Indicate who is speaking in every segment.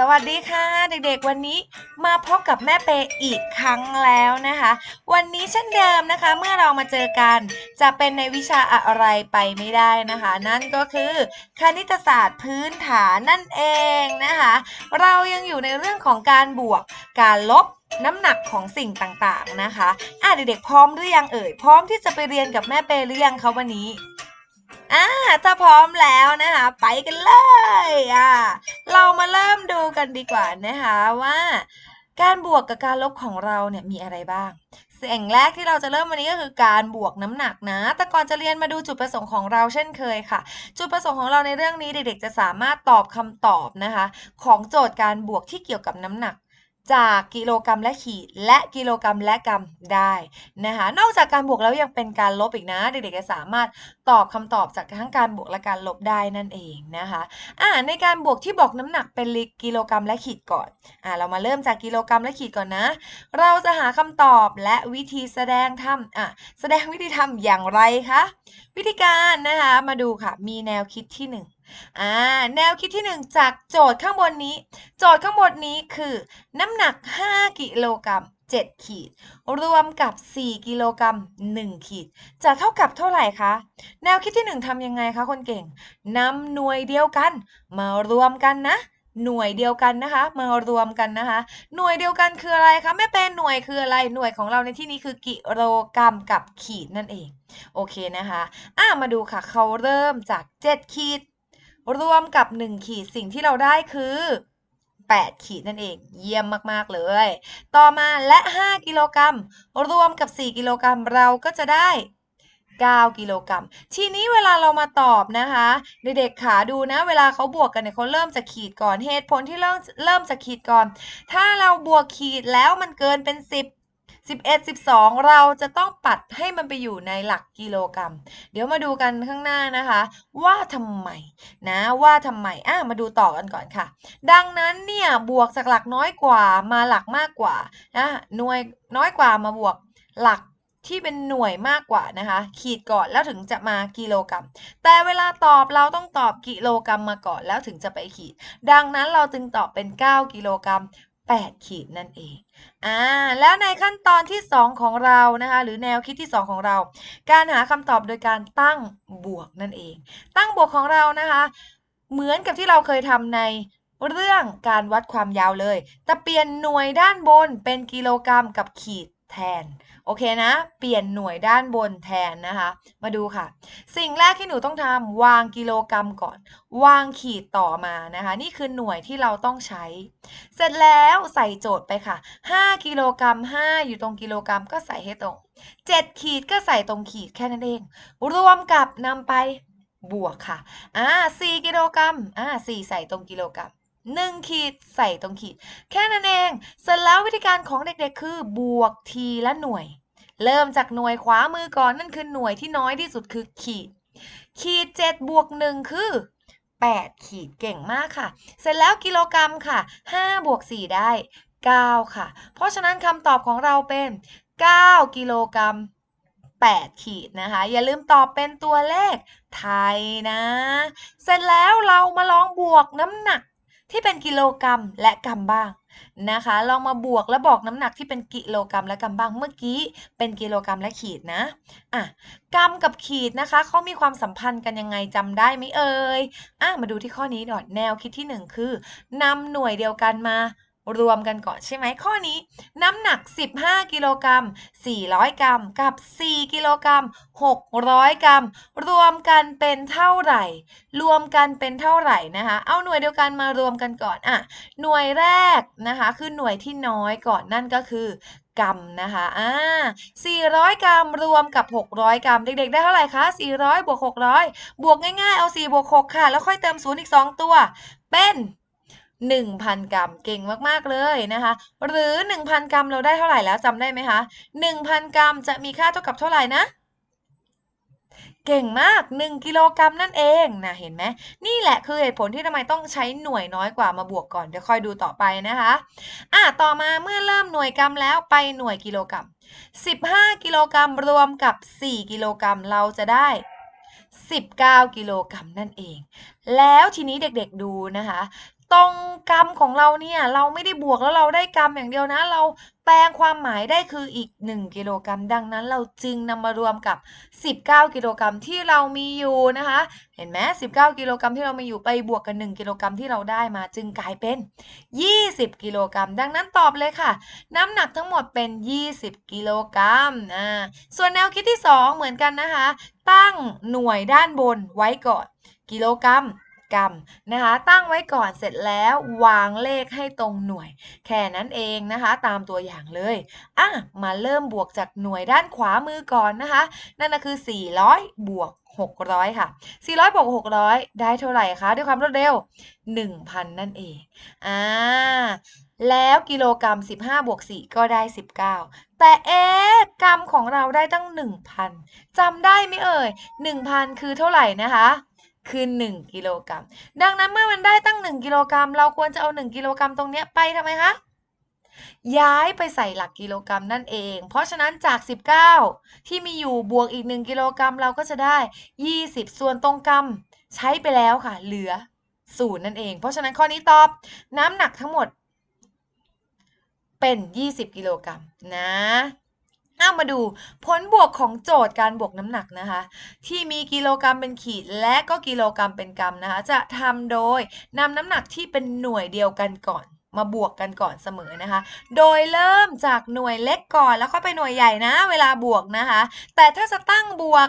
Speaker 1: สวัสดีค่ะ เด็กๆ วันนี้มาพบกับแม่เปอีกครั้งแล้วนะคะ วันนี้เช่นเดิมนะคะ เมื่อเรามาเจอกัน จะเป็นในวิชาอะไรไปไม่ได้นะคะ นั่นก็คือคณิตศาสตร์พื้นฐานนั่นเองนะคะ เรายังอยู่ในเรื่องของการบวกการลบน้ำหนักของสิ่งต่างๆนะคะ อะเด็กๆพร้อมหรือยังเอ่ยพร้อมที่จะไปเรียนกับแม่เปหรือยังคะวันนี้ อ่าถ้าพร้อมแล้วนะคะ ไปกันเลยอ่าเรามาเริ่มดูกันดีกว่านะคะว่า การบวกกับการลบของเราเนี่ยมีอะไรบ้าง สิ่งแรกที่เราจะเริ่มวันนี้ก็คือการบวกน้ำหนักนะ แต่ก่อนจะเรียนมาดูจุดประสงค์ของเราเช่นเคยค่ะ จุดประสงค์ของเราในเรื่องนี้เด็กๆ จะสามารถตอบคำตอบนะคะ ของโจทย์การบวกที่เกี่ยวกับน้ำหนัก จากกิโลกรัมและขีด และกิโลกรัมและกรัมได้นะคะนอกจากการบวกแล้วยังเป็นการลบอีกนะเด็กๆจะสามารถตอบคำตอบจากทั้งการบวกและการลบได้นั่นเองนะคะอ่าในการบวกที่บอกน้ำหนักเป็นกิโลกรัมและขีดก่อนอ่าเรามาเริ่มจากกิโลกรัมและขีดก่อนนะ เราจะหาคำตอบและวิธีแสดงทำอะแสดงวิธีทำอย่างไรคะวิธีการนะคะมาดูค่ะมีแนวคิดที่หนึ่ง อ่าแนวคิดที่หนึ่งจากโจทย์ข้างบนนี้ โจทย์ข้างบนนี้คือ น้ำหนัก 5 กิโลกรัม7 ขีด รวมกับ 4 กิโลกรัม1 ขีด จะเท่ากับเท่าไหร่คะ แนวคิดที่ 1ทำยังไงคะคนเก่งนำหน่วยเดียวกัน มารวมกันนะ หน่วยเดียวกันนะคะ มารวมกันนะคะ หน่วยเดียวกันคืออะไรคะไม่เป็นหน่วยคืออะไร หน่วยของเราในที่นี้คือกิโลกรัมกับขีดนั่นเอง โอเคนะคะ อะมาดูค่ะ เขาเริ่มจาก 7 ขีด รวมกับ 1 ขีดสิ่งที่เราได้คือ 8 ขีดนั่นเอง เยี่ยมมากๆเลย ต่อมาและ 5 กิโลกรัม รวมกับ 4 กิโลกรัมเราก็จะได้ 9 กิโลกรัม ทีนี้เวลาเรามาตอบนะคะเด็กๆขาดูนะ เวลาเขาบวกกันเนี่ยเขาเริ่มจากขีดก่อนเหตุผลที่เริ่มเริ่มจากขีดก่อน ถ้าเราบวกขีดแล้วมันเกินเป็น 10 11 12 เราจะต้องปัดให้มันไปอยู่ในหลักกิโลกรัม เดี๋ยวมาดูกันข้างหน้านะคะ ว่าทำไมนะว่าทำไมอะมาดูต่อกันก่อนค่ะ ดังนั้นเนี่ยบวกจากหลักน้อยกว่ามาหลักมากกว่านะหน่วยน้อยกว่ามาบวกหลักที่เป็นหน่วยมากกว่านะคะ ขีดก่อนแล้วถึงจะมากิโลกรัม แต่เวลาตอบเราต้องตอบกิโลกรัมมาก่อนแล้วถึงจะไปขีด ดังนั้นเราจึงตอบเป็น 9 กิโลกรัม8 ขีดนั่นเอง อ่าแล้วในขั้นตอนที่ 2 ของเรานะคะ หรือแนวคิดที่ 2 ของเรา การหาคำตอบโดยการตั้งบวกนั่นเอง ตั้งบวกของเรานะคะ เหมือนกับที่เราเคยทำในเรื่องการวัดความยาวเลย แต่เปลี่ยนหน่วยด้านบนเป็นกิโลกรัมกับขีด แทน โอเคนะ เปลี่ยนหน่วยด้านบนแทนนะคะ มาดูค่ะ สิ่งแรกที่หนูต้องทำวางกิโลกรัมก่อน วางขีดต่อมานะคะ นี่คือหน่วยที่เราต้องใช้ เสร็จแล้วใส่โจทย์ไปค่ะ 5 กิโลกรัม5 อยู่ตรงกิโลกรัมก็ใส่ให้ตรง 7 ขีดก็ใส่ตรงขีดแค่นั้นเอง รวมกับนำไปบวกค่ะ อ่า4กิโลกรัมอ่า4ใส่ตรงกิโลกรัม 1 ขีดใส่ตรงขีด แค่นั้นเอง เสร็จแล้ววิธีการของเด็กๆ คือบวกทีละหน่วย เริ่มจากหน่วยขวามือก่อนนั่นคือหน่วยที่น้อยที่สุดคือขีด ขีด7บวก1คือ 8 ขีดเก่งมากค่ะ เสร็จแล้วกิโลกรัมค่ะ5บวก4ได้ 9 ค่ะ เพราะฉะนั้นคำตอบของเราเป็น 9 กิโลกรัม8 ขีดนะคะ อย่าลืมตอบเป็นตัวเลขไทยนะ เสร็จแล้วเรามาลองบวกน้ำหนัก ที่เป็นกิโลกรัมและกรัมบ้างนะคะ ลองมาบวกและบอกน้ำหนักที่เป็นกิโลกรัมและกรัมบ้างเมื่อกี้เป็นกิโลกรัมและขีดนะอะกรัมกับขีดนะคะเขามีความสัมพันธ์กันยังไงจำได้ไหมเอ่ยอะมาดูที่ข้อนี้ก่อยแนวคิดที่หนึ่งคือนำหน่วยเดียวกันมา รวมกันก่อนใช่ไหมข้อนี้ น้ำหนัก 15 กิโลกรัม 400 กรัม กับ 4 กิโลกรัม 600 กรัม รวมกันเป็นเท่าไหร่ รวมกันเป็นเท่าไหร่นะคะ เอาหน่วยเดียวกันมารวมกันก่อนอะหน่วยแรกนะคะคือหน่วยที่น้อยก่อนนั่นก็คือกรัมนะคะ อ่า 400 กรัมรวมกับ 600 กรัม เด็กๆ ได้เท่าไหร่คะ 400 บวก 600 บวกง่ายๆ เอา 4 บวก 6 ค่ะ แล้วค่อยเติม 0 อีก 2 ตัว เป็น 1,000 กรัม เก่งมาก ๆ เลยนะคะ หรือ 1,000 กรัมเราได้เท่าไหร่แล้วจำได้ไหมคะ 1,000 กรัมจะมีค่าเท่ากับเท่าไหร่นะ เก่งมาก 1 กิโลกรัมนั่นเองนะเห็นไหมนี่แหละคือเหตุผลที่ทำไมต้องใช้หน่วยน้อยกว่ามาบวกก่อน เดี๋ยวค่อยดูต่อไปนะคะอะต่อมาเมื่อเริ่มหน่วยกรัมแล้วไปหน่วยกิโลกรัม 15 กิโลกรัมรวมกับ 4 กิโลกรัมเราจะได้19 กิโลกรัมนั่นเอง แล้วทีนี้เด็กๆดูนะคะ ตรงกรรมของเราเนี่ยเราไม่ได้บวกแล้วเราได้กรรมอย่างเดียวนะ เราแปลงความหมายได้คืออีก 1 กิโลกรัมดังนั้น เราจึงนำมารวมกับ 19 กิโลกรัมที่เรามีอยู่นะคะ เห็นไหม19 กิโลกรัมที่เรามีอยู่ไปบวกกัน1กิโลกรัมที่เราได้มา จึงกลายเป็น 20 กิโลกรัมดังนั้นตอบเลยค่ะ น้ำหนักทั้งหมดเป็น 20 กิโลกรัมอ่าส่วนแนวคิดที่ 2 เหมือนกันนะคะ ตั้งหน่วยด้านบนไว้ก่อน กิโลกรัม กรัมนะคะ ตั้งไว้ก่อนเสร็จแล้ววางเลขให้ตรงหน่วย แค่นั้นเองนะคะ ตามตัวอย่างเลยอะมาเริ่มบวกจากหน่วยด้านขวามือก่อนนะคะ นั่นก็คือ 400 บวก600 ค่ะ 400บวก600 ได้เท่าไหร่คะ ด้วยความรวดเร็ว 1,000 นั่นเอง อ่า แล้วกิโลกรัม 15 บวก 4 ก็ได้ 19 แต่เอ๊ะกรัมของเราได้ตั้ง 1,000จำได้ไหมเอ่ย 1,000 คือเท่าไหร่นะคะ คือ 1 กิโลกรัม ดังนั้นเมื่อมันได้ตั้ง 1 กิโลกรัม เราควรจะเอา 1 กิโลกรัมตรงนี้ไปทำไมคะ ย้ายไปใส่หลักกิโลกรัมนั่นเอง เพราะฉะนั้นจาก 19 ที่มีอยู่บวกอีก 1 กิโลกรัมเราก็จะได้ 20 ส่วนตรงกรัม ใช้ไปแล้วค่ะ เหลือศูนย์นั่นเอง เพราะฉะนั้นข้อนี้ตอบน้ำหนักทั้งหมดเป็น 20 กิโลกรัมนะ เอามาดูผลบวกของโจทย์การบวกน้ำหนักนะคะ ที่มีกิโลกรัมเป็นขีดและก็กิโลกรัมเป็นกรัมนะคะ จะทำโดยนำน้ำหนักที่เป็นหน่วยเดียวกันก่อน มาบวกกันก่อนเสมอนะคะ โดยเริ่มจากหน่วยเล็กก่อนแล้วก็ไปหน่วยใหญ่นะ เวลาบวกนะคะ แต่ถ้าจะตั้งบวก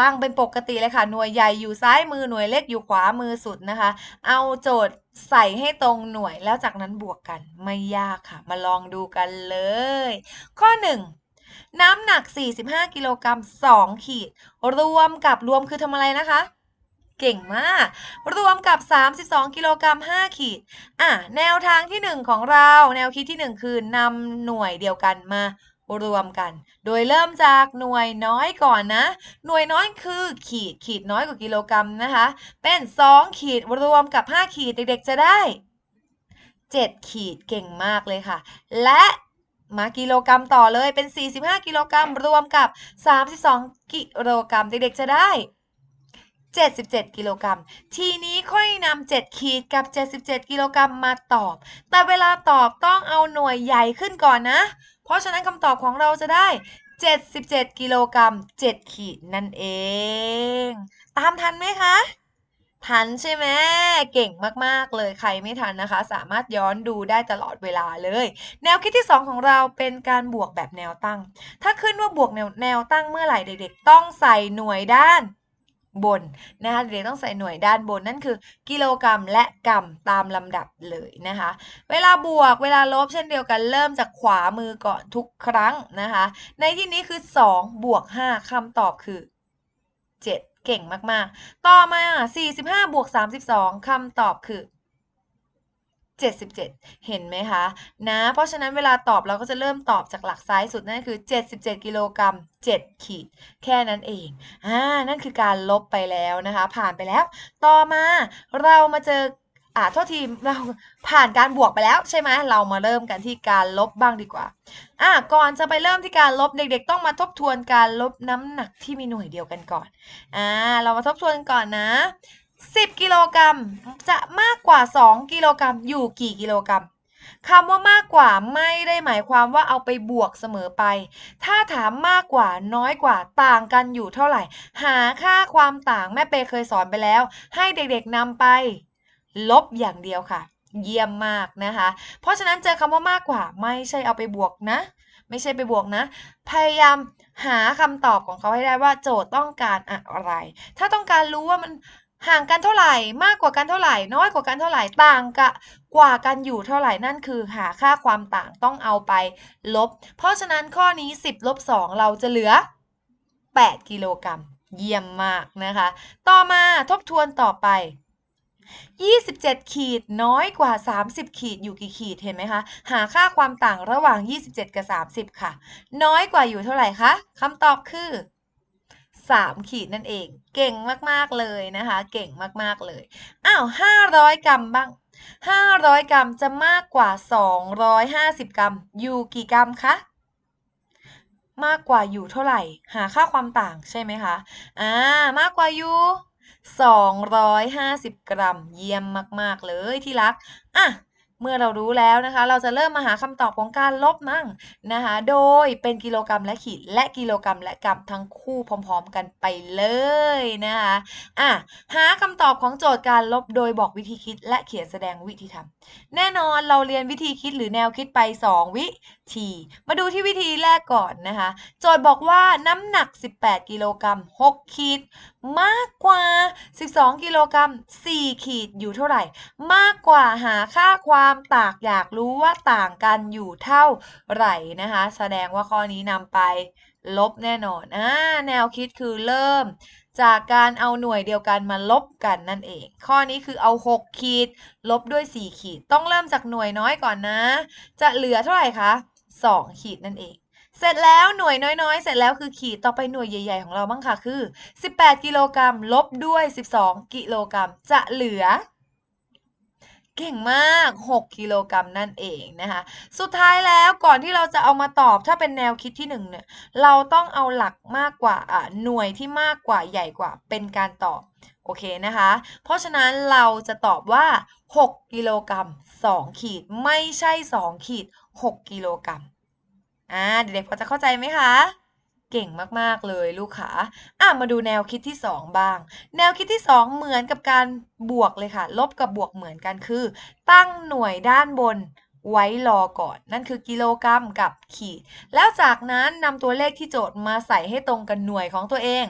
Speaker 1: ตั้งเป็นปกติเลยค่ะ หน่วยใหญ่อยู่ซ้ายมือ หน่วยเล็กอยู่ขวามือสุดนะคะ เอาโจทย์ใส่ให้ตรงหน่วยแล้วจากนั้นบวกกันไม่ยากค่ะ มาลองดูกันเลย ข้อ 1 น้ำหนัก 45 กิโลกรัม2ขีด รวมกับรวมคือทำอะไรนะคะ เก่งมาก รวมกับ 32 กิโลกรัม5ขีด อะ แนวทางที่ 1 ของเรา แนวคิดที่ 1 คือนำหน่วยเดียวกันมารวมกัน โดยเริ่มจากหน่วยน้อยก่อนนะ หน่วยน้อยคือขีด ขีดน้อยกว่ากิโลกรัมนะคะ เป็น 2 ขีดรวมกับ 5 ขีดเด็กๆจะได้ 7 ขีดเก่งมากเลยค่ะ และ มากิโลกรัมต่อเลยเป็น 45 กิโลกรัมรวมกับ 32 กิโลกรัมเด็กๆจะได้ 77 กิโลกรัม ทีนี้ค่อยนำ7ขีดกับ 77 กิโลกรัมมาตอบ แต่เวลาตอบต้องเอาหน่วยใหญ่ขึ้นก่อนนะ เพราะฉะนั้นคำตอบของเราจะได้ 77 กิโลกรัม 7 ขีดนั่นเอง ตามทันไหมคะ ทันใช่ไหมเก่งมากๆเลยใครไม่ทันนะคะ สามารถย้อนดูได้ตลอดเวลาเลย แนวคิดที่ 2 ของเราเป็นการบวกแบบแนวตั้ง ถ้าขึ้นว่าบวกแนวแนวตั้งเมื่อไหร่เด็กๆ ต้องใส่หน่วยด้านบนนะคะเด็กๆต้องใส่หน่วยด้านบนนั่นคือ กิโลกรัมและกรัมตามลำดับเลยนะคะ เวลาบวกเวลาลบเช่นเดียวกันเริ่มจากขวามือก่อนทุกครั้งนะคะ ในที่นี้คือ 2 บวก 5คำตอบคือ 7 เก่งมากๆ ต่อมา 45 บวก 32 คำตอบคือ 77 เห็นไหมคะนะ เพราะฉะนั้นเวลาตอบเราก็จะเริ่มตอบจากหลักซ้ายสุดนั่นคือ 77 กิโลกรัม 7 ขีด แค่นั้นเอง อ่า นั่นคือการลบไปแล้วนะคะ ผ่านไปแล้ว ต่อมาเรามาเจอ อ่าโทษทีเราผ่านการบวกไปแล้วใช่ไหมเรามาเริ่มกันที่การลบบ้างดีกว่าอ่าก่อนจะไปเริ่มที่การลบเด็ก ๆ ต้องมาทบทวนการลบน้ำหนักที่มีหน่วยเดียวกันก่อนอ่าเรามาทบทวนก่อนนะ 10 กิโลกรัมจะมากกว่า 2 กิโลกรัมอยู่กี่กิโลกรัมคำว่ามากกว่าไม่ได้หมายความว่าเอาไปบวกเสมอไป ถ้าถามมากกว่าน้อยกว่าต่างกันอยู่เท่าไหร่ หาค่าความต่างแม่เปเคยสอนไปแล้ว ให้เด็กๆนำไป ลบอย่างเดียวค่ะ เยี่ยมมากนะคะ เพราะฉะนั้นเจอคำว่ามากกว่า ไม่ใช่เอาไปบวกนะ ไม่ใช่ไปบวกนะ พยายามหาคำตอบของเขาให้ได้ว่าโจทย์ต้องการอะไร ถ้าต้องการรู้ว่ามันห่างกันเท่าไหร่ มากกว่ากันเท่าไหร่ น้อยกว่ากันเท่าไหร่ ต่างกะกว่ากันอยู่เท่าไหร่ นั่นคือหาค่าความต่างต้องเอาไปลบ เพราะฉะนั้นข้อนี้ 10ลบ2เราจะเหลือ 8 กิโลกรัม เยี่ยมมากนะคะ ต่อมาทบทวนต่อไป 27 ขีดน้อยกว่า 30 ขีดอยู่กี่ขีดเห็นไหมคะ หาค่าความต่างระหว่าง 27 กับ 30 ค่ะ น้อยกว่าอยู่เท่าไหร่คะคำตอบคือ 3 ขีดนั่นเอง เก่งมากๆเลยนะคะ เก่งมากๆเลยอ้าว500 กรัมบ้าง 500 กรัมจะมากกว่า 250 กรัม อยู่กี่กรัมคะมากกว่าอยู่เท่าไหร่ หาค่าความต่างใช่ไหมคะอ่ามากกว่าอยู่ 250 กรัม เยี่ยมมาก ๆ เลยที่รัก อะ เมื่อเรารู้แล้วนะคะ เราจะเริ่มมาหาคำตอบของการลบมั่งนะคะ โดยเป็นกิโลกรัมและขีด และกิโลกรัมและกรัมทั้งคู่พร้อม ๆ กันไปเลยนะคะ อะ หาคำตอบของโจทย์การลบโดยบอกวิธีคิดและเขียนแสดงวิธีทำแน่นอนเราเรียนวิธีคิดหรือแนวคิดไป 2 วิธีมาดูที่วิธีแรกก่อนนะคะ โจทย์บอกว่าน้ำหนัก 18 กิโลกรัม 6 ขีด มากกว่า 12 กิโลกรัม 4 ขีดอยู่เท่าไหร่ มากกว่าหาค่าความต่างอยากรู้ว่าต่างกันอยู่เท่าไหร่นะคะ แสดงว่าข้อนี้นำไปลบแน่นอนอ่าแนวคิดคือเริ่ม จากการเอาหน่วยเดียวกันมาลบกันนั่นเอง ข้อนี้คือเอา 6 ขีด ลบด้วย 4 ขีด ต้องเริ่มจากหน่วยน้อยก่อนนะ จะเหลือเท่าไหร่คะ 2 ขีดนั่นเอง เสร็จแล้วหน่วยน้อยๆ เสร็จแล้วคือขีดต่อไปหน่วยใหญ่ ๆ ของเราบ้างค่ะคือ 18 กิโลกรัมลบด้วย 12 กิโลกรัมจะเหลือเก่งมาก 6 กิโลกรัมนั่นเองนะคะ สุดท้ายแล้วก่อนที่เราจะเอามาตอบถ้าเป็นแนวคิดที่1เนี่ย เราต้องเอาหลักมากกว่าอะหน่วยที่มากกว่าใหญ่กว่าเป็นการตอบ โอเคนะคะ เพราะฉะนั้นเราจะตอบว่า 6 กิโลกรัม2ขีดไม่ใช่ 2 ขีด 6 กิโลกรัมอ่าเด็กๆพอจะเข้าใจไหมคะเก่งมากๆเลยลูกขาอะมาดูแนวคิดที่ 2 บ้าง แนวคิดที่ 2 เหมือนกับการบวกเลยค่ะ ลบกับบวกเหมือนกันคือ ตั้งหน่วยด้านบน ไว้รอก่อน นั่นคือกิโลกรัมกับขีด แล้วจากนั้นนำตัวเลขที่โจทย์มาใส่ให้ตรงกับหน่วยของตัวเอง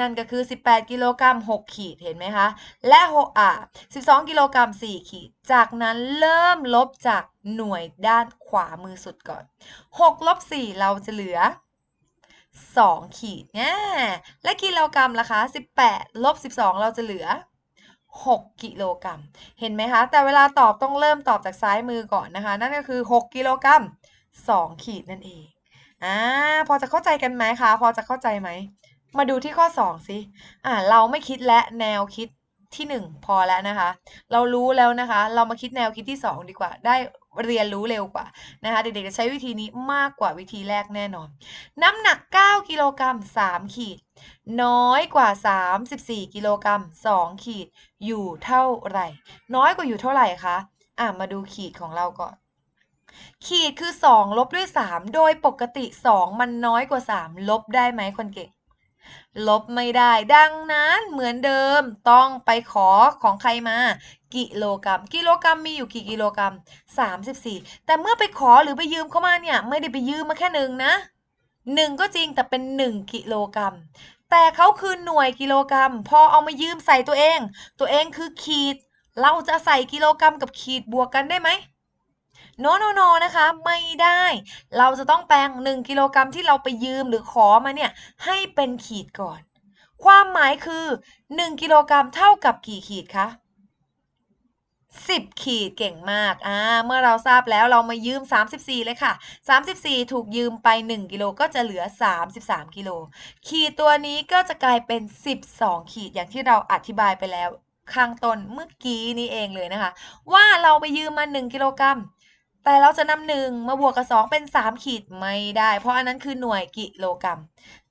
Speaker 1: นั่นก็คือ 18 กิโลกรัม6 ขีดเห็นไหมคะ และ6อ่า12 กิโลกรัม4 ขีด จากนั้นเริ่มลบจากหน่วยด้านขวามือสุดก่อน6ลบ4เราจะเหลือ 2 ขีดเนี่ยและกิโลกรัมล่ะคะ 18ลบ12 เราจะเหลือ 6 กิโลกรัม เห็นไหมคะ แต่เวลาตอบต้องเริ่มตอบจากซ้ายมือก่อนนะคะ นั่นก็คือ 6 กิโลกรัม 2 ขีดนั่นเอง อ่า พอจะเข้าใจกันไหมคะ พอจะเข้าใจไหม มาดูที่ข้อ 2 สิ อ่า เราไม่คิดและแนวคิด ที่ 1 พอแล้วนะคะ เรารู้แล้วนะคะ เรามาคิดแนวคิดที่ 2 ดีกว่า ได้เรียนรู้เร็วกว่านะคะเด็กๆจะใช้วิธีนี้มากกว่าวิธีแรกแน่นอน น้ำหนัก 9 กิโลกรัม 3 ขีด น้อยกว่า 34 กิโลกรัม 2 ขีด อยู่เท่าไหร่ น้อยกว่าอยู่เท่าไหร่คะอะมาดูขีดของเราก่อน ขีดคือ 2 ลบด้วย 3 โดยปกติ 2 มันน้อยกว่า 3 ลบได้ไหมคนเก่ง ลบไม่ได้ ดังนั้นเหมือนเดิมต้องไปขอของใครมา กิโลกรัม กิโลกรัมมีอยู่กี่กิโลกรัม 34 แต่เมื่อไปขอหรือไปยืมเข้ามาเนี่ย ไม่ได้ไปยืมมาแค่หนึ่งนะหนึ่งก็จริงแต่เป็น 1 กิโลกรัม แต่เขาคือหน่วยกิโลกรัม พอเอามายืมใส่ตัวเอง ตัวเองคือขีด เราจะใส่กิโลกรัมกับขีดบวกกันได้ไหม โนโนโนนะคะไม่ได้ เราจะต้องแปลง 1 กิโลกรัมที่เราไปยืมหรือขอมาเนี่ยให้เป็นขีดก่อน ความหมายคือ 1 กิโลกรัมเท่ากับกี่ขีดคะ10 ขีดเก่งมาก อ่า เมื่อเราทราบแล้วเรามายืม 34 เลยค่ะ 34 ถูกยืมไป 1 กิโลก็จะเหลือ 33 กิโล ขีดตัวนี้ก็จะกลายเป็น 12 ขีดอย่างที่เราอธิบายไปแล้วข้างต้นเมื่อกี้นี้เองเลยนะคะ ว่าเราไปยืมมา 1 กิโลกรัม แต่เราจะนำหนึ่งมาบวกกับ 2 เป็น 3 ขีดไม่ได้ เพราะอันนั้นคือหน่วยกิโลกรัม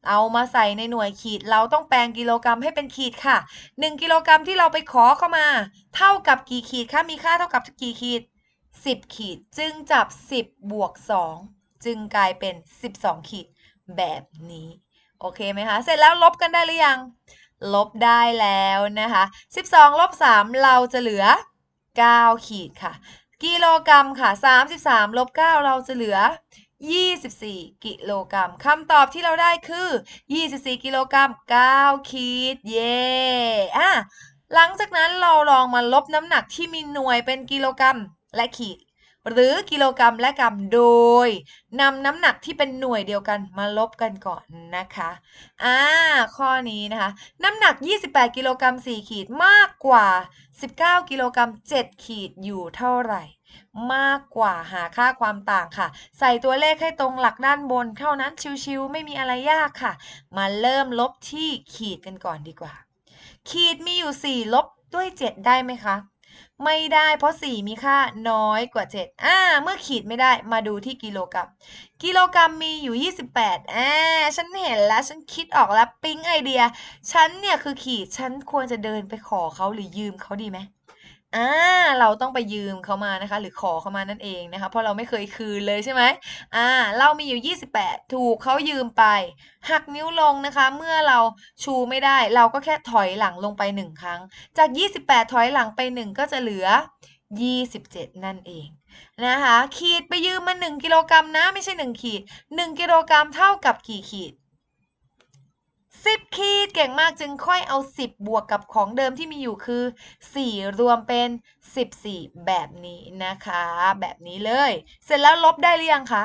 Speaker 1: เอามาใส่ในหน่วยขีดเราต้องแปลงกิโลกรัมให้เป็นขีดค่ะ 1 กิโลกรัมที่เราไปขอเข้ามา เท่ากับกี่ขีดคะมีค่าเท่ากับกี่ขีด 10 ขีด จึงจับ 10 บวก 2 จึงกลายเป็น 12 ขีดแบบนี้ โอเคไหมคะ เสร็จแล้วลบกันได้หรือยัง ลบได้แล้วนะคะ 12 ลบ 3 เราจะเหลือ 9 ขีดค่ะ กิโลกรัมค่ะ 33ลบ9เราจะเหลือ 24 กิโลกรัมคำตอบที่เราได้คือ 24 กิโลกรัม9ขีดเย่อะหลังจากนั้นเราลองมาลบน้ำหนักที่มีหน่วยเป็นกิโลกรัมและขีด หรือกิโลกรัมและกรัมโดยนำน้ำหนักที่เป็นหน่วยเดียวกันมาลบกันก่อนนะคะอ่าข้อนี้นะคะ น้ำหนัก 28 กิโลกรัม4ขีดมากกว่า 19 กิโลกรัม7ขีดอยู่เท่าไหร่ มากกว่าหาค่าความต่างค่ะ ใส่ตัวเลขให้ตรงหลักด้านบน เท่านั้นชิวๆไม่มีอะไรยากค่ะ มาเริ่มลบที่ขีดกันก่อนดีกว่า ขีดมีอยู่ 4 ลบด้วย 7 ได้ไหมคะ ไม่ได้เพราะ 4 มีค่าน้อยกว่า 7 อ่า เมื่อขีดไม่ได้มาดูที่กิโลกรัม กิโลกรัมมีอยู่ 28อ่าฉันเห็นแล้ว ฉันคิดออกแล้วปิ๊งไอเดีย ฉันเนี่ยคือขีด ฉันควรจะเดินไปขอเขาหรือยืมเขาดีไหม อ่าเราต้องไปยืมเขามานะคะ หรือขอเขามานั่นเองนะคะ เพราะเราไม่เคยคืนเลยใช่ไหมอ่า เรามีอยู่ 28 ถูกเขายืมไป หักนิ้วลงนะคะ เมื่อเราชูไม่ได้ เราก็แค่ถอยหลังลงไป 1 ครั้ง จาก 28 ถอยหลังไป 1 ก็จะเหลือ 27 นั่นเองนะคะ ขีดไปยืมมา 1 กิโลกรัมนะ ไม่ใช่ 1 ขีด 1 กิโลกรัมเท่ากับกี่ขีด 10 ขีดเก่งมากจึงค่อยเอา 10 บวกกับของเดิมที่มีอยู่คือ 4 รวมเป็น 14 แบบนี้นะคะ แบบนี้เลย เสร็จแล้วลบได้หรือยังคะ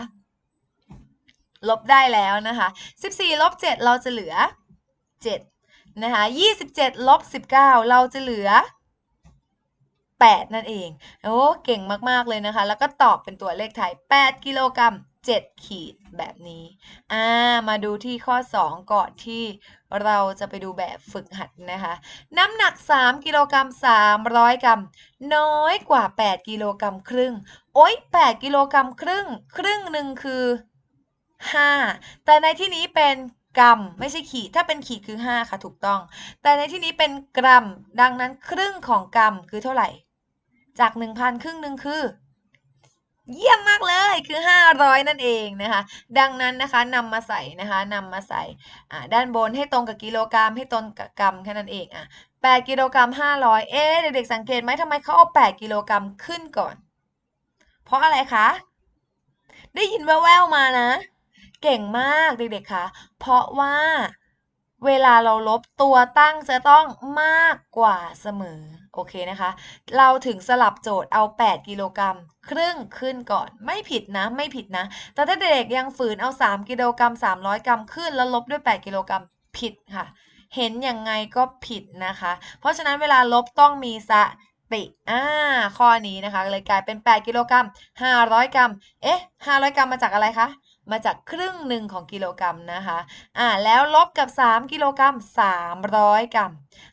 Speaker 1: ลบได้แล้วนะคะ 14 ลบ 7 เราจะเหลือ 7 นะคะ 27 ลบ 19 เราจะเหลือ 8 นั่นเอง โอ้ เก่งมาก ๆ เลยนะคะ แล้วก็ตอบเป็นตัวเลขไทย 8 กิโลกรัม 7 ขีดแบบนี้อ่ามาดูที่ข้อ 2 ก่อนที่เราจะไปดูแบบฝึกหัดนะคะ น้ำหนัก 3 กิโลกรัม300 กรัม น้อยกว่า 8 กิโลกรัมครึ่ง โอ๊ย 8 กิโลกรัมครึ่ง ครึ่งหนึ่งคือ 5 แต่ในที่นี้เป็นกรัมไม่ใช่ขีด ถ้าเป็นขีดคือ 5 ค่ะถูกต้อง แต่ในที่นี้เป็นกรัม ดังนั้นครึ่งของกรัมคือเท่าไหร่ จาก 1,000 ครึ่งหนึ่งคือ เยี่ยมมากเลยคือ 500 นั่นเองนะคะ ดังนั้นนะคะนำมาใส่นะคะนำมาใส่ด้านบนให้ตรงกับกิโลกรัมให้ตรงกับกรัมแค่นั้นเองอะ8กิโลกรัม500 เอ๊ะเด็กๆสังเกตไหมทำไมเขาเอา 8 กิโลกรัมขึ้นก่อน เพราะอะไรคะ ได้ยินแว่วๆมานะ เก่งมากเด็กๆคะเพราะว่า เวลาเราลบตัวตั้งจะต้องมากกว่าเสมอ โอเคนะคะ เราถึงสลับโจทย์เอา 8 กิโลกรัมครึ่งขึ้นก่อน ไม่ผิดนะ ไม่ผิดนะ แต่ถ้าเด็กยังฝืนเอา 3 กิโลกรัม 300 กรัมขึ้น แล้วลบด้วย 8 กิโลกรัมผิดค่ะ เห็นยังไงก็ผิดนะคะ เพราะฉะนั้นเวลาลบต้องมีสติอ่าข้อนี้นะคะเลยกลายเป็น 8 กิโลกรัม 500 กรัม เอ๊ะ 500 กรัมมาจากอะไรคะ มาจากครึ่งหนึ่งของกิโลกรัมนะคะอ่าแล้วลบกับ 3 กิโลกรัม 300 กรัม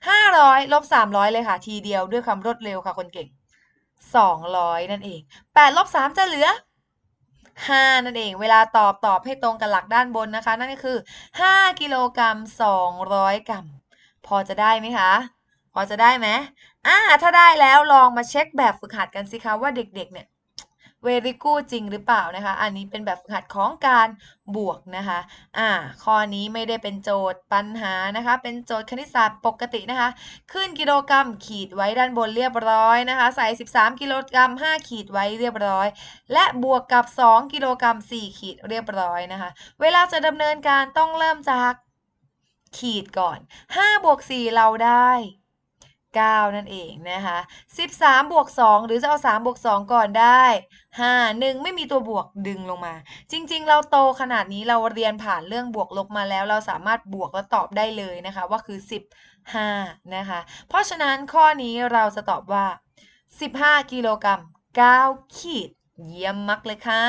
Speaker 1: 500 ลบ 300 เลยค่ะ ทีเดียวด้วยความรวดเร็วค่ะคนเก่ง 200 นั่นเอง 8 ลบ 3 จะเหลือ 5 นั่นเอง เวลาตอบตอบให้ตรงกับหลักด้านบนนะคะ นั่นก็คือ 5 กิโลกรัม 200 กรัม พอจะได้ไหมคะพอจะได้ไหมอ่า ถ้าได้แล้วลองมาเช็คแบบฝึกหัดกันสิคะว่าเด็ก ๆ เนี่ย very good จริงหรือเปล่านะคะ อันนี้เป็นแบบฝึกหัดของการบวกนะคะอ่าข้อนี้ไม่ได้เป็นโจทย์ปัญหานะคะ เป็นโจทย์คณิตศาสตร์ปกตินะคะ ขึ้นกิโลกรัมขีดไว้ด้านบนเรียบร้อยนะคะ ใส่ 13 กิโลกรัม 5 ขีดไว้เรียบร้อย และบวกกับ 2 กิโลกรัม 4 ขีดเรียบร้อยนะคะ เวลาจะดำเนินการต้องเริ่มจากขีดก่อน 5 บวก 4 เราได้ 9 นั่นเองนะคะ13 บวก 2 หรือจะเอา 3 บวก 2 ก่อนได้ 5 1 ไม่มีตัวบวกดึงลงมา จริง ๆ เราโตขนาดนี้เราเรียนผ่านเรื่องบวกลบมาแล้ว เราสามารถบวกและตอบได้เลยนะคะว่าคือ 15 นะคะ เพราะฉะนั้นข้อนี้เราจะตอบว่า 15 กิโลกรัม 9 ขีด เยี่ยมมากเลยค่ะ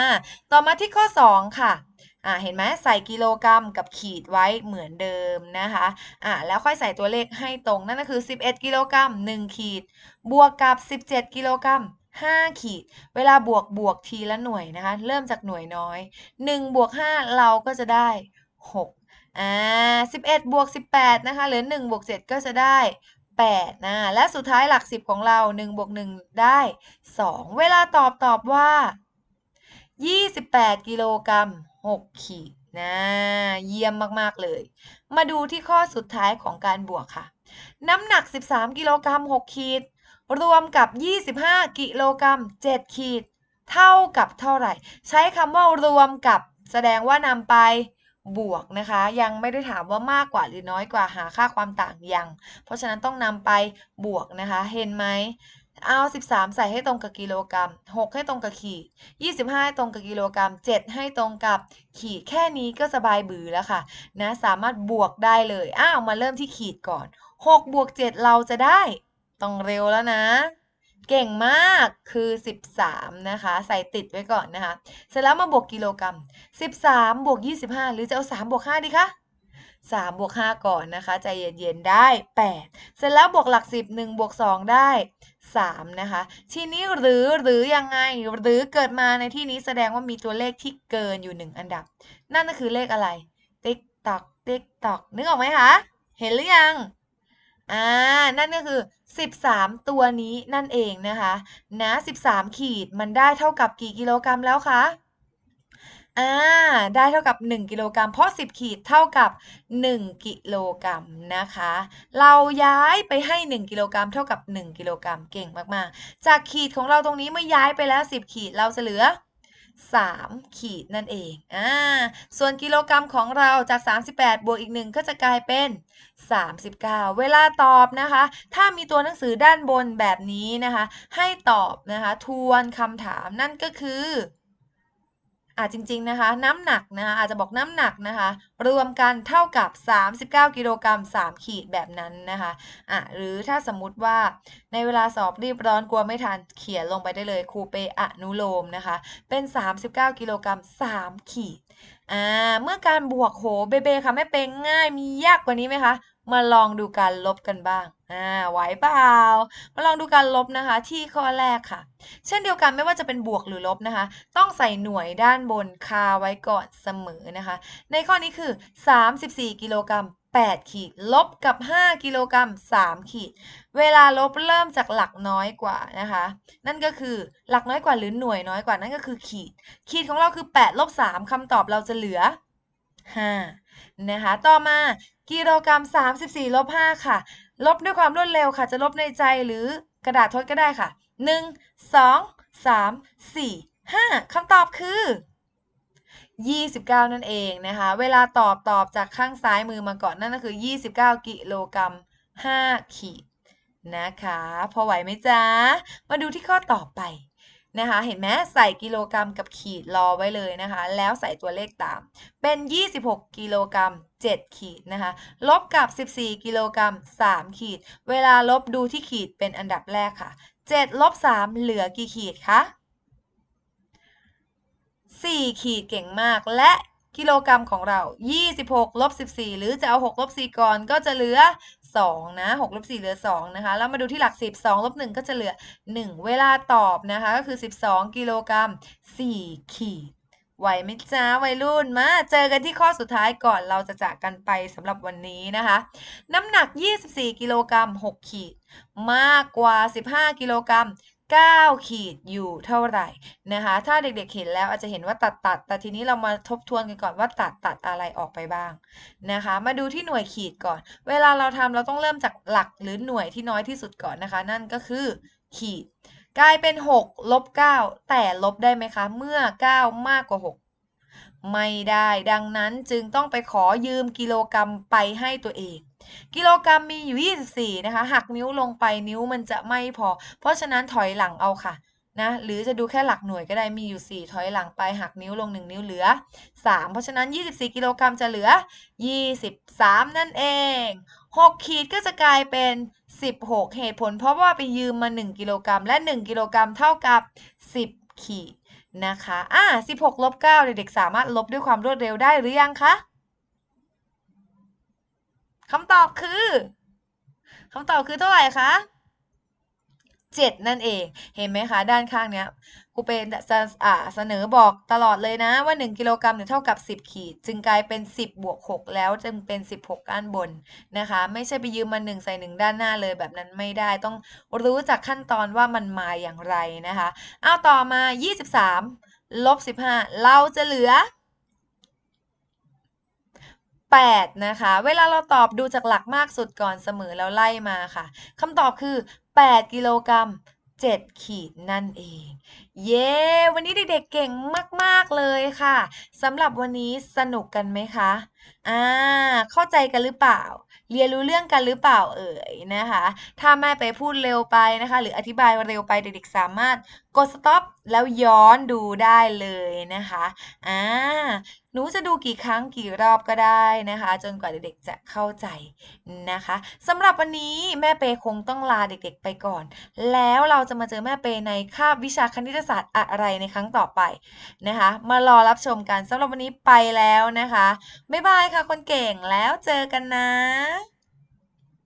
Speaker 1: ต่อมาที่ข้อ 2 ค่ะ อ่าเห็นไหมใส่กิโลกรัมกับขีดไว้เหมือนเดิมนะคะอ่าแล้วค่อยใส่ตัวเลขให้ตรงนั่นก็คือ 11 กิโลกรัม1ขีด บวกกับ 17 กิโลกรัม5 ขีด เวลาบวกบวกทีละหน่วยนะคะ เริ่มจากหน่วยน้อย 1 บวก 5 เราก็จะได้ 6อ่า11 บวก 18 นะคะหรือ 1 บวก 7 ก็จะได้8นะและสุดท้ายหลัก 10 ของเรา 1 บวก 1 ได้ 2 เวลาตอบตอบว่า 28 กิโลกรัม 6 ขีดนะ เยี่ยมมาก ๆ เลย มาดูที่ข้อสุดท้ายของการบวกค่ะ น้ำหนัก 13 กิโลกรัม 6 ขีด รวมกับ 25 กิโลกรัม 7 ขีด เท่ากับเท่าไหร่ ใช้คำว่ารวมกับแสดงว่านำไปบวกนะคะ ยังไม่ได้ถามว่ามากกว่าหรือน้อยกว่าหาค่าความต่างยัง เพราะฉะนั้นต้องนำไปบวกนะคะ เห็นไหม เอา13ใส่ให้ตรงกับกิโลกรัม6ให้ตรงกับขีด25ให้ตรงกับกิโลกรัม7ให้ตรงกับขีดแค่นี้ก็สบายบือแล้วค่ะนะสามารถบวกได้เลยอ้าวมาเริ่มที่ขีดก่อน6บวก7เราจะได้ต้องเร็วแล้วนะ เก่งมากคือ 13 นะคะ ใส่ติดไว้ก่อนนะคะ เสร็จแล้วมาบวกกิโลกรัม 13 บวก 25 หรือจะเอา 3 บวก 5 ดีคะ3บวก5ก่อนนะคะ ใจเย็นๆได้ 8 เสร็จแล้วบวกหลัก 10 1บวก2ได้ 3 นะคะ ทีนี้หรือหรือยังไงหรือเกิดมาในที่นี้แสดงว่ามีตัวเลขที่เกินอยู่ 1 อันดับ นั่นก็คือเลขอะไร ติ๊กตอกติ๊กตอกนึกออกไหมคะ เห็นหรือยังอ่านั่นก็คือ 13 ตัวนี้นั่นเองนะคะนะ 13 ขีดมันได้เท่ากับกี่กิโลกรัมแล้วคะ อ่า ได้เท่ากับ 1 กิโลกรัม เพราะ 10 ขีดเท่ากับ 1 กิโลกรัมนะคะ เราย้ายไปให้ 1 กิโลกรัมเท่ากับ 1 กิโลกรัมเก่งมาก ๆ จากขีดของเราตรงนี้เมื่อย้ายไปแล้ว 10 ขีดเราจะเหลือ 3 ขีดนั่นเอง อ่า ส่วนกิโลกรัมของเราจาก 38 บวกอีก 1 ก็จะกลายเป็น 39 เวลาตอบนะคะ ถ้ามีตัวหนังสือด้านบนแบบนี้นะคะ ให้ตอบนะคะ ทวนคำถามนั่นก็คือ อ่าจริง ๆ นะคะ น้ำหนักนะคะอาจจะบอกน้ำหนักนะคะ รวมกันเท่ากับ 39 กิโลกรัม 3 ขีดแบบนั้นนะคะอะหรือถ้าสมมุติว่าในเวลาสอบรีบร้อนกลัวไม่ทันเขียนลงไปได้เลยครูเปอนุโลมนะคะ เป็น 39 กิโลกรัม 3 ขีดอ่าเมื่อการบวกโหเบเบค่ะแม่เปงง่ายมียากกว่านี้ไหมคะ มาลองดูการลบกันบ้าง อ่าไหวเปล่ามาลองดูการลบนะคะ ที่ข้อแรกค่ะ เช่นเดียวกันไม่ว่าจะเป็นบวกหรือลบนะคะ ต้องใส่หน่วยด้านบนคาไว้ก่อนเสมอนะคะ ในข้อนี้คือ 34 กิโลกรัม8 ขีด ลบกับ 5 กิโลกรัม3 ขีด เวลาลบเริ่มจากหลักน้อยกว่านะคะ นั่นก็คือหลักน้อยกว่าหรือหน่วยน้อยกว่านั่นก็คือขีด ขีดของเราคือ 8 ลบ 3คำตอบเราจะเหลือ 5 นะคะ ต่อมากิโลกรัม 34 ลบ 5 ค่ะ ลบด้วยความรวดเร็วค่ะ จะลบในใจหรือกระดาษทดก็ได้ค่ะ 1 2 3 4 5คำตอบคือ 29 นั่นเองนะคะ เวลาตอบตอบจากข้างซ้ายมือมาก่อนนั่นก็คือ 29 กิโลกรัม 5 ขีดนะคะ พอไหวไหมจ๊ะ มาดูที่ข้อต่อไป นะคะ เห็นไหมใส่กิโลกรัมกับขีดรอไว้เลยนะคะ แล้วใส่ตัวเลขตาม เป็น 26 กิโลกรัม 7 ขีดนะคะ ลบกับ 14 กิโลกรัม 3 ขีด เวลาลบดูที่ขีดเป็นอันดับแรกค่ะ 7 ลบ 3 เหลือกี่ขีดคะ 4 ขีดเก่งมาก และกิโลกรัมของเรา 26 ลบ 14 หรือจะเอา 6 ลบ 4 ก่อนก็จะเหลือ 2นะ6ลบ4เหลือ2นะคะแล้วมาดูที่หลัก 10 2ลบ1ก็จะเหลือ 1 เวลาตอบนะคะก็คือ 12 กิโลกรัม 4 ขีดไหวไหมจ้าวัยรุ่นมาเจอกันที่ข้อสุดท้ายก่อนเราจะจากกันไปสำหรับวันนี้นะคะ น้ำหนัก 24 กิโลกรัม 6 ขีด มากกว่า 15 กิโลกรัม 9 ขีดอยู่เท่าไหร่นะคะ ถ้าเด็กๆเห็นแล้วอาจจะเห็นว่าตัดตัดแต่ทีนี้เรามาทบทวนกันก่อนว่าตัดตัดอะไรออกไปบ้างนะคะ มาดูที่หน่วยขีดก่อน เวลาเราทำเราต้องเริ่มจากหลักหรือหน่วยที่น้อยที่สุดก่อนนะคะ นั่นก็คือขีด กลายเป็น6ลบ9แต่ลบได้ไหมคะ เมื่อ 9 มากกว่า 6ไม่ได้ดังนั้นจึงต้องไปขอยืมกิโลกรัมไปให้ตัวเอง กิโลกรัมมีอยู่ 24 นะคะหักนิ้วลงไปนิ้วมันจะไม่พอ เพราะฉะนั้นถอยหลังเอาค่ะนะหรือจะดูแค่หลักหน่วยก็ได้มีอยู่ 4 ถอยหลังไปหักนิ้วลง 1 นิ้วเหลือ 3 เพราะฉะนั้น 24 กิโลกรัมจะเหลือ 23 นั่นเอง 6 ขีดก็จะกลายเป็น 16 เหตุผล เพราะว่าไปยืมมา 1 กิโลกรัมและ 1 กิโลกรัมเท่ากับ 10 ขีดนะคะอ่า16 ลบ 9 เด็กๆสามารถลบด้วยความรวดเร็วได้หรือยังคะ คำตอบคือคำตอบคือเท่าไหร่คะ7นั่นเอง เห็นไหมคะ ด้านข้างเนี้ยครูเป็นเสนอบอกตลอดเลยนะว่า 1 กิโลกรัมเนี่ยเท่ากับ 10 ขีด จึงกลายเป็น 10 บวก 6 แล้วจึงเป็น 16 ด้านบนนะคะ ไม่ใช่ไปยืมมา 1 ใส่ 1 ด้านหน้าเลยแบบนั้นไม่ได้ต้องรู้จากขั้นตอนว่ามันมาอย่างไรนะคะ เอาต่อมา 23ลบ15 เราจะเหลือ 8 นะคะ เวลาเราตอบดูจากหลักมากสุดก่อนเสมอแล้วไล่มาค่ะคำตอบคือ 8 กิโลกรัม7 ขีดนั่นเองเย้ วันนี้เด็กๆเก่งมากๆเลยค่ะสำหรับวันนี้สนุกกันไหมคะอ่าเข้าใจกันหรือเปล่า เรียนรู้เรื่องกันหรือเปล่าเอ่ยนะคะ ถ้าแม่ไปพูดเร็วไปนะคะ หรืออธิบายเร็วไปเด็กๆสามารถกด stop แล้วย้อนดูได้เลยนะคะอ่าหนูจะดูกี่ครั้งกี่รอบก็ได้นะคะ จนกว่าเด็กๆจะเข้าใจนะคะสำหรับวันนี้แม่เปคงต้องลาเด็กๆไปก่อน แล้วเราจะมาเจอแม่เปในคาบวิชาคณิตศาสตร์อะไรในครั้งต่อไปนะคะ มารอรับชมกันสำหรับวันนี้ไปแล้วนะคะ บ๊ายบายค่ะคนเก่งแล้วเจอกันนะ